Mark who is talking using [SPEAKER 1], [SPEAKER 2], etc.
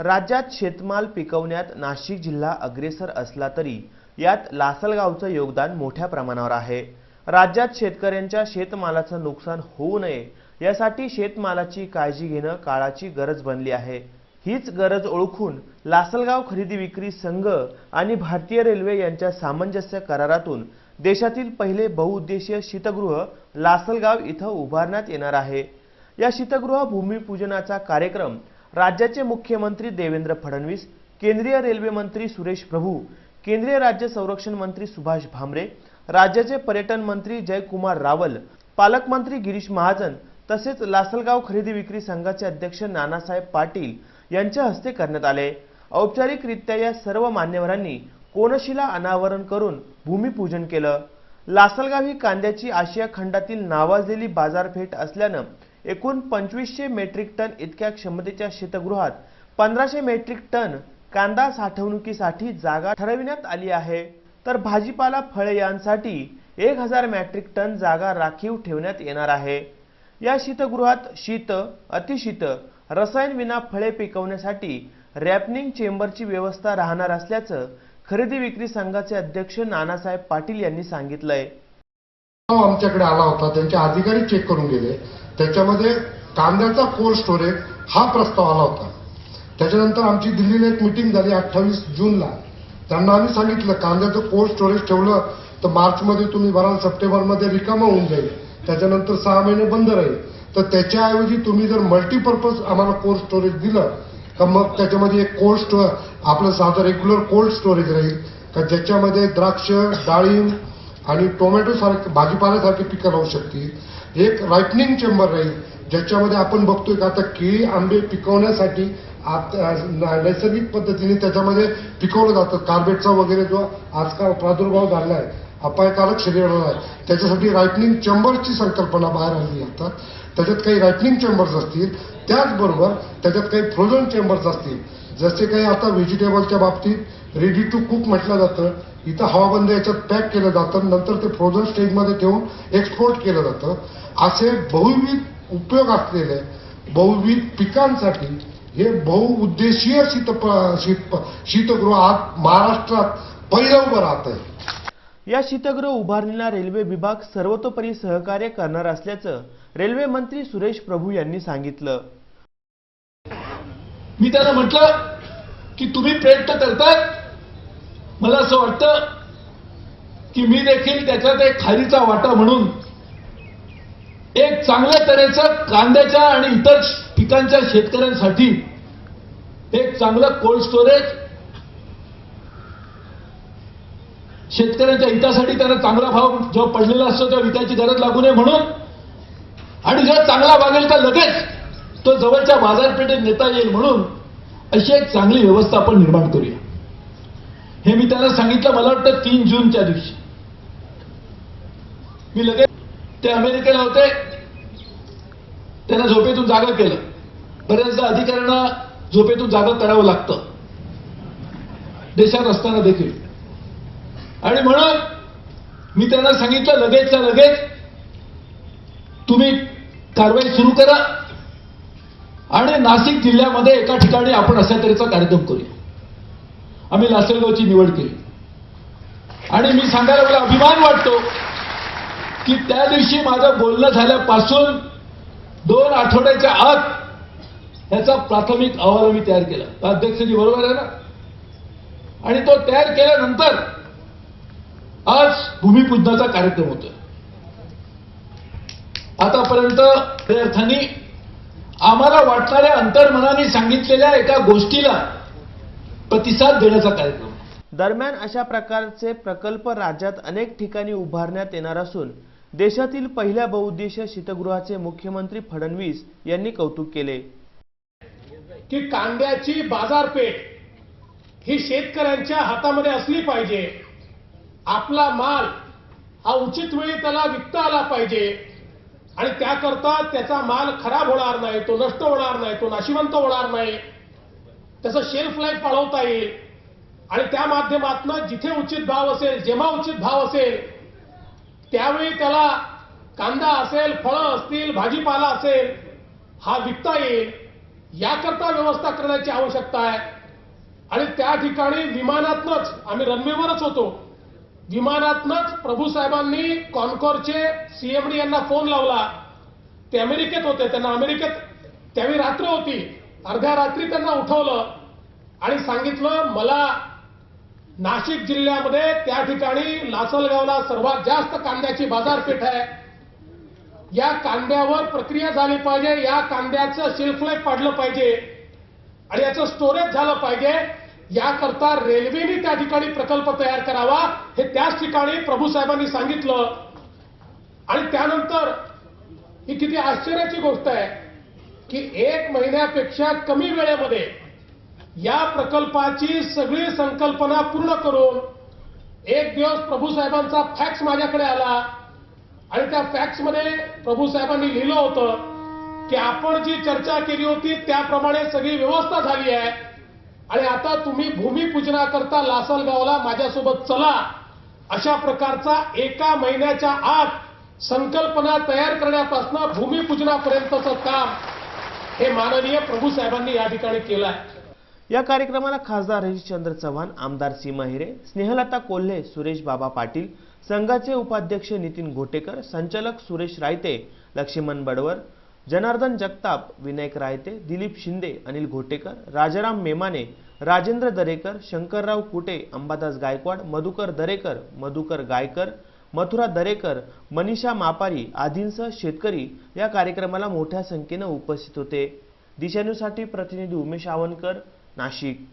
[SPEAKER 1] राज्यात शेतमाल पिकवण्यात नाशिक जिल्हा अग्रेसर असला तरी यात लासलगावचं योगदान मोठ्या प्रमाणावर आहे. राज्यात शेतकऱ्यांच्या शेतमालाचं नुकसान होऊ नये यासाठी शेतमालाची काळजी घेणं काळाची गरज बनली आहे. हीच गरज ओळखून लासलगाव खरेदी विक्री संघ आणि भारतीय रेल्वे यांच्या सामंजस्य करारातून देशातील पहिले बहुउद्देशीय शीतगृह लासलगाव इथं उभारण्यात येणार आहे. या शीतगृह भूमिपूजनाचा कार्यक्रम राज्याचे मुख्यमंत्री देवेंद्र फडणवीस केंद्रीय रेल्वे मंत्री सुरेश प्रभू केंद्रीय राज्य संरक्षण मंत्री सुभाष भामरे राज्याचे पर्यटन मंत्री जयकुमार रावल पालकमंत्री गिरीश महाजन तसेच लासलगाव खरेदी विक्री संघाचे अध्यक्ष नानासाहेब पाटील यांच्या हस्ते करण्यात आले. औपचारिकरित्या या सर्व मान्यवरांनी कोनशिला अनावरण करून भूमिपूजन केलं. लासलगाव ही कांद्याची आशिया खंडातील नावाजलेली बाजारपेठ असल्यानं एकूण पंचवीसशे मेट्रिक टन इतक्या क्षमतेच्या शीतगृहात पंधराशे मेट्रिक टन कांदा साठवणुकीसाठी जागा ठरविण्यात आली आहे. तर भाजीपाला फळे यांसाठी एक हजार मेट्रिक टन जागा राखीव ठेवण्यात येणार आहे. या शीतगृहात शीत अतिशीत रसायन विना फळे पिकवण्यासाठी रॅपनिंग चेंबरची व्यवस्था राहणार असल्याचं खरेदी विक्री संघाचे अध्यक्ष नानासाहेब पाटील यांनी सांगितलंय.
[SPEAKER 2] आमच्याकडे आला होता. त्यांचे अधिकारी चेक करून गेले. त्याच्यामध्ये कांद्याचा कोल्ड स्टोरेज हा प्रस्ताव आला होता. त्याच्यानंतर आमची दिल्लीला एक मिटिंग झाली अठ्ठावीस जूनला. त्यांना आम्ही सांगितलं कांद्याचं कोल्ड स्टोरेज ठेवलं तर मार्चमध्ये तुम्ही भराल सप्टेंबरमध्ये रिकामा होऊन जाईल. त्याच्यानंतर सहा महिने बंद राहील. तर त्याच्याऐवजी तुम्ही जर मल्टीपर्पज आम्हाला कोल्ड स्टोरेज दिलं तर मग त्याच्यामध्ये एक कोल्ड स्टोअर आपलं साधं रेग्युलर कोल्ड स्टोरेज राहील. का ज्याच्यामध्ये द्राक्ष डाळिंब आणि टोमॅटो सारखे भाजीपाल्यासारखे पिकं लावू शकतील. एक रायटनिंग चेंबर राहील ज्याच्यामध्ये आपण बघतोय का आता केळी आंबे पिकवण्यासाठी आता नैसर्गिक पद्धतीने त्याच्यामध्ये पिकवलं जातं. कार्बेटचा वगैरे जो आजकाल प्रादुर्भाव झाला आहे अपायकारक शरीराला आहे त्याच्यासाठी रायटनिंग चेंबरची संकल्पना बाहेर आली असतात त्याच्यात काही रायटनिंग चेंबर्स असतील त्याचबरोबर त्याच्यात काही फ्रोझन चेंबर्स असतील. जसे काही आता व्हेजिटेबलच्या बाबतीत रेडी टू कुक म्हटलं जातं. इथं हवाबंद याच्यात पॅक केलं जातं नंतर ते फ्रोझन स्टेजमध्ये ठेवून एक्सपोर्ट केलं जातं. असे बहुविध उपयोग असलेले बहुविध पिकांसाठी हे बहुउद्देशीय शीत शीत शीतगृह आज महाराष्ट्रात पहिलं उभं राहत आहे
[SPEAKER 1] या शीतगृह उभारणीला रेल्वे विभाग सर्वतोपरी सहकार्य करणार असल्याचं रेल्वे मंत्री सुरेश प्रभू यांनी सांगितलं.
[SPEAKER 3] मी त्यांना म्हटलं की तुम्ही प्रयत्न करतात मला असं वाटतं की मी देखील त्याच्यात एक खारीचा वाटा म्हणून एक चांगल्या तऱ्हेचं कांद्याच्या आणि इतर पिकांच्या शेतकऱ्यांसाठी एक चांगलं कोल्ड स्टोरेज शेतकऱ्यांच्या हितासाठी त्यांना चांगला भाव जो पडलेला असतो तेव्हा विकायची गरज लागू नये म्हणून. आणि जर चांगला वागेल तर लगेच तो जवळच्या बाजारपेठेत नेता येईल म्हणून अशी एक चांगली व्यवस्था आपण निर्माण करूया. हे मी त्यांना सांगितलं मला वाटतं तीन जूनच्या दिवशी. मी लगेच ते अमेरिकेला होते. त्यांना झोपेतून जागा केलं. बऱ्याचदा अधिकाऱ्यांना झोपेतून जागा करावं लागतं. देशात असताना देखील. आणि म्हणून मी त्यांना सांगितलं लगेचच्या लगेच तुम्ही कारवाई सुरू करा. आणि नाशिक जिल्ह्यामध्ये एका ठिकाणी आपण अशा तऱ्हेचा कार्यक्रम करूया. आम्ही लासलगावची निवड केली. आणि मी सांगायला मला अभिमान वाटतो की त्या दिवशी माझं बोलणं झाल्यापासून दोन आठवड्याच्या आत त्याचा प्राथमिक अहवाल मी तयार केला. अध्यक्षजी बरोबर आहे ना? आणि तो तयार केल्यानंतर आज भूमिपूजनाचा कार्यक्रम होतोय. आतापर्यंत खऱ्या अर्थाने आम्हाला वाटणाऱ्या अंतर्मनाने सांगितलेल्या एका गोष्टीला प्रतिसाद देण्याचा कार्यक्रम.
[SPEAKER 1] दरम्यान अशा प्रकारचे प्रकल्प राज्यात अनेक ठिकाणी उभारण्यात येणार असून देशातील पहिल्या बहुउद्देशीय शीतगृहाचे मुख्यमंत्री फडणवीस यांनी कौतुक केले.
[SPEAKER 4] की कांद्याची बाजारपेठ ही शेतकऱ्यांच्या हातामध्ये असली पाहिजे. आपला माल हा उचित वेळी त्याला विकता आला पाहिजे. आणि त्याकरता त्याचा माल खराब होणार नाही तो नष्ट होणार नाही तो नाशिवंत होणार नाही. त्याचं शेल्फ लाईफ वाढवता येईल. आणि त्या माध्यमातून जिथे उचित भाव असेल जेव्हा उचित भाव असेल त्यावेळी त्याला कांदा असेल फळं असतील भाजीपाला असेल हा विकता येईल. याकरता व्यवस्था करण्याची आवश्यकता आहे. आणि त्या ठिकाणी विमानातनच आम्ही रनवेवरच होतो. विमानातनच प्रभू साहेबांनी कॉनकॉरचे सीएमडी यांना फोन लावला. ते अमेरिकेत होते त्यांना अमेरिकेत त्यावेळी रात्र होती. अर्ध्या रात्री त्यांना उठवलं आणि सांगितलं मला नाशिक जिल्ह्यामध्ये त्या ठिकाणी लासलगावला सर्वात जास्त कांद्याची बाजारपेठ आहे. या कांद्यावर प्रक्रिया झाली पाहिजे या कांद्याचं शेल्फ लाईफ पाडलं पाहिजे आणि याचं स्टोरेज झालं पाहिजे. याकरता रेल्वेने त्या ठिकाणी प्रकल्प तयार करावा. हे त्याच ठिकाणी प्रभू साहेबांनी सांगितलं. आणि त्यानंतर ही किती आश्चर्याची गोष्ट आहे. की एक महिन्यापेक्षा कमी वेळेमध्ये या प्रकल्पाची सगळी संकल्पना पूर्ण करून एक दिवस प्रभू साहेबांचा फॅक्स माझ्याकडे आला. आणि त्या फॅक्समध्ये प्रभू साहेबांनी लिहिलं होतं की आपण जी चर्चा केली होती त्याप्रमाणे सगळी व्यवस्था झाली आहे. आणि आता तुम्ही भूमिपूजनाकरता लासलगावला माझ्यासोबत चला अशा प्रकारचा एका महिन्याच्या आत संकल्पना तयार करण्यापासून भूमिपूजनापर्यंतचं काम हे माननीय प्रभू साहेबांनी या ठिकाणी केलं आहे.
[SPEAKER 1] या कार्यक्रमाला खासदार हरिश्चंद्र चव्हाण आमदार सीमा हिरे स्नेहलता कोल्हे सुरेश बाबा पाटील संघाचे उपाध्यक्ष नितीन घोटेकर संचालक सुरेश रायते लक्ष्मण बडवर जनार्दन जगताप विनायक रायते दिलीप शिंदे अनिल घोटेकर राजाराम मेमाने राजेंद्र दरेकर शंकरराव कुटे अंबादास गायकवाड मधुकर दरेकर मधुकर गायकर मथुरा दरेकर मनीषा मापारी आदींसह शेतकरी या कार्यक्रमाला मोठ्या संख्येनं उपस्थित होते. दिशान्यूसाठी प्रतिनिधी उमेश आवनकर नाशिक.